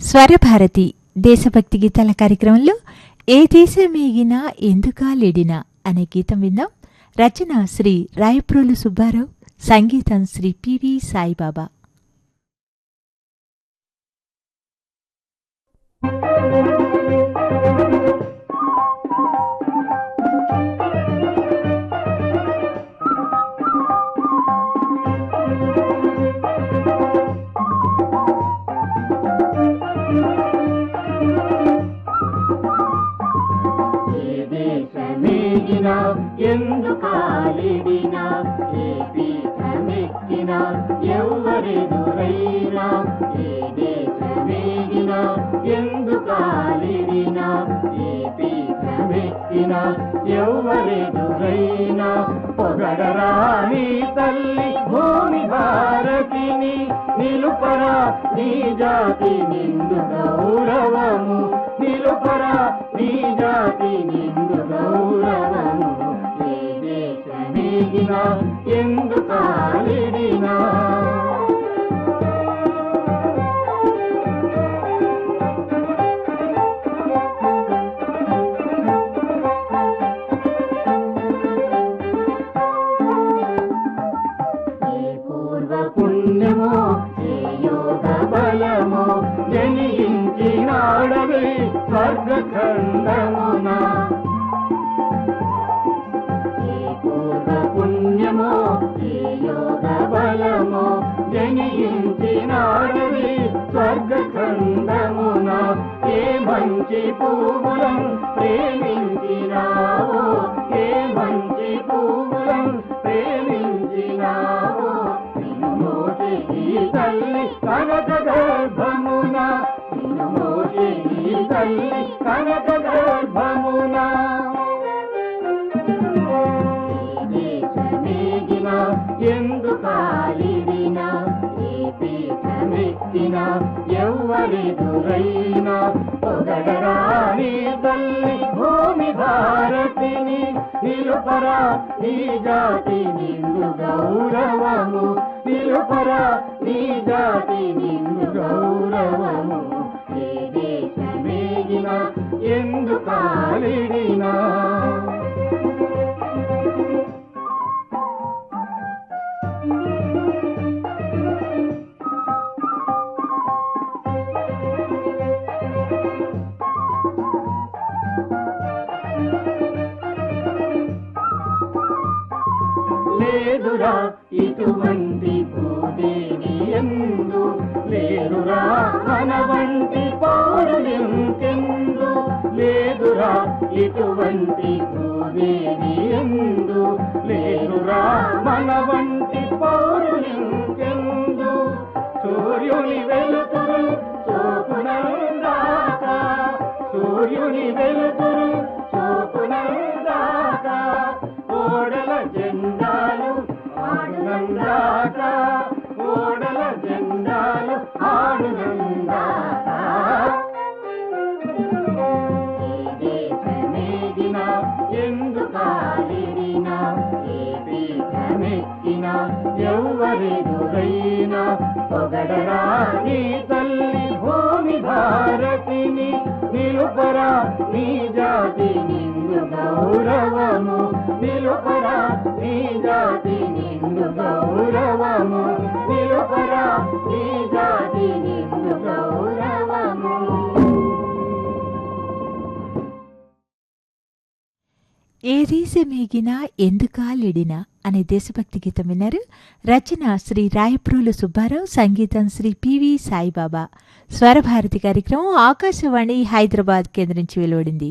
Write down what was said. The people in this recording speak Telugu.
స్వరభారతి దేశభక్తి గీతాల కార్యక్రమంలో ఏ దేశమేగినా ఎందుకా లేడినా అనే గీతం విందాం రచన శ్రీ రాయప్రోలు సుబ్బారావు సంగీతం శ్రీ పివి సాయిబాబా. ఏ దేశమేగినా ఎందుకాలిడినా ఏ పీఠమెక్కినా ఎవరెదురైనా ఏ దేశమేగినా ఎందుకాలిడినా ఏ పీఠమెక్కినా ఎవరెదురైనా పొగడరా నీ తల్లి భూమి భారతిని నిలుపరా నీ జాతి నిండు గౌరవము. నిలుపరా నీ జాతి నిండు ఎదిగినా ఎందుకాలిడినా ఏ పుణ్యమో ఏ యోగ బలమో జనించినాడవే స్వర్గఖండమునా. ఏ మంచి పువ్వులం ప్రేమించినావో? ఏ మంచి పువ్వులం ప్రేమించినావో? నిన్ను తల్లి కనక గర్భమున. నిన్ను తల్లి కనక గర్భ ఎవ్వరెదురైనా పొగడరాని తల్లి భూమి భారతిని నిలుపరా నీ జాతి నిండు గౌరవము. నిలుపరా నీ జాతి నిండు గౌరవము. ఏ దేశమేగిన ఎందు కాలిడినా లేదురా ఇటువంటి భూదేవి ఎందు. లేరురా మన వంటి పౌరులెంకెందు లేదురా ఇటువంటి భూదేవి ఎందు. లేరురా మన వంటి పౌరులెంకెందు సూర్యుని వెలుతురు చూపునందాక. సూర్యుని వెలుతురు ఆడునందాక ఓడల జెండాలు ఆడునందాక ఏ దేశమేగినా ఎందుకాలిడినా ఏ పీఠమెక్కినా ఎవ్వరెదురైనా పొగడరా నీ తల్లి భూమి భారతిని నిలుపరా నీ జాతి నిన్ను గౌరవము. నిలుపరా నీ జాతి నిన్ను గౌరవము. ఏ ఎందుకాలిడినా అనే దేశభక్తి గీతం విన్నారు రచన శ్రీ రాయప్రోలు సుబ్బారావు సంగీతం శ్రీ పివి సాయిబాబా. స్వరభారతి కార్యక్రమం ఆకాశవాణి హైదరాబాద్ కేంద్రం నుంచి వెలువడింది.